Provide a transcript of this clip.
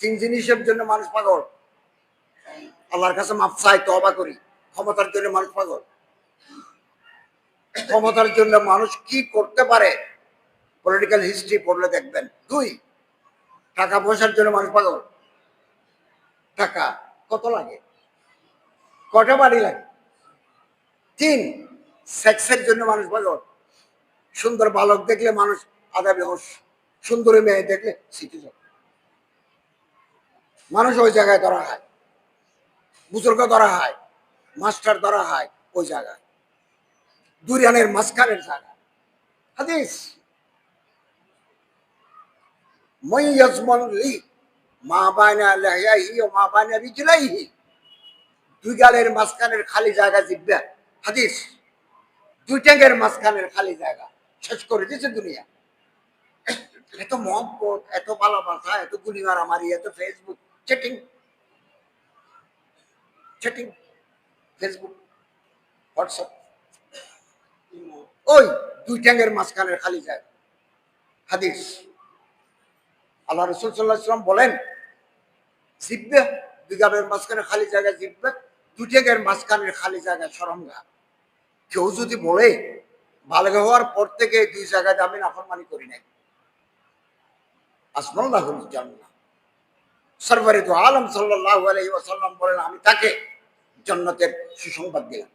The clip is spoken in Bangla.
তিন জিনিসের জন্য মানুষ পাগল। আল্লাহর কাছে মাপ চাই তবা করি। ক্ষমতার জন্য মানুষ পাগল। ক্ষমতার জন্য মানুষ কি করতে পারে? পলিটিক্যাল হিস্ট্রি পড়লে দেখবেন। দুই, টাকা পয়সার জন্য মানুষ পাগল। টাকা কত লাগে? কটা বাড়ি লাগে? তিন, সেক্সের জন্য মানুষ পাগল। সুন্দর বালক দেখলে মানুষ আদা বেহস সুন্দরী মেয়ে দেখলে সিটি মানুষ ওই জায়গায় ধরা হয়। বুজুর্গ ধরা হয়, মাস্টার ধরা হয় ওই জায়গায়। দুরিয়ানের মাঝখানের জায়গা হাদিস। মই দুই মাঝখানের খালি জায়গা দুই মাঝখানের খালি জায়গা। শেষ করে দিয়েছে দুনিয়া। এত মহব্বত, এত ভালোবাসা, এত গুলি মারামারি এত Facebook chatting chatting Facebook WhatsApp ওই দুই ট্যাঙ্গের মাঝখানের খালি জায়গা। হাদিস। আল্লাহ রসুল সাল্লাহ ইসলাম বলেন, জিব্বে দুই গালের মাঝখানে খালি জায়গা জিব্বে, দুই ট্যাঙ্গের মাঝখানের খালি জায়গা সরঙ্গা। কেউ যদি বলে, বালগ হওয়ার পর থেকে দুই জায়গায় আমি নাফরমানি করি নাই। আসমাল্লাহুল জান্নাহ। সরবরে তো আলম সাল্লাহ আলহি ওসাল্লাম বলেন আমি তাকে জন্নতের সুসংবাদ দিলাম।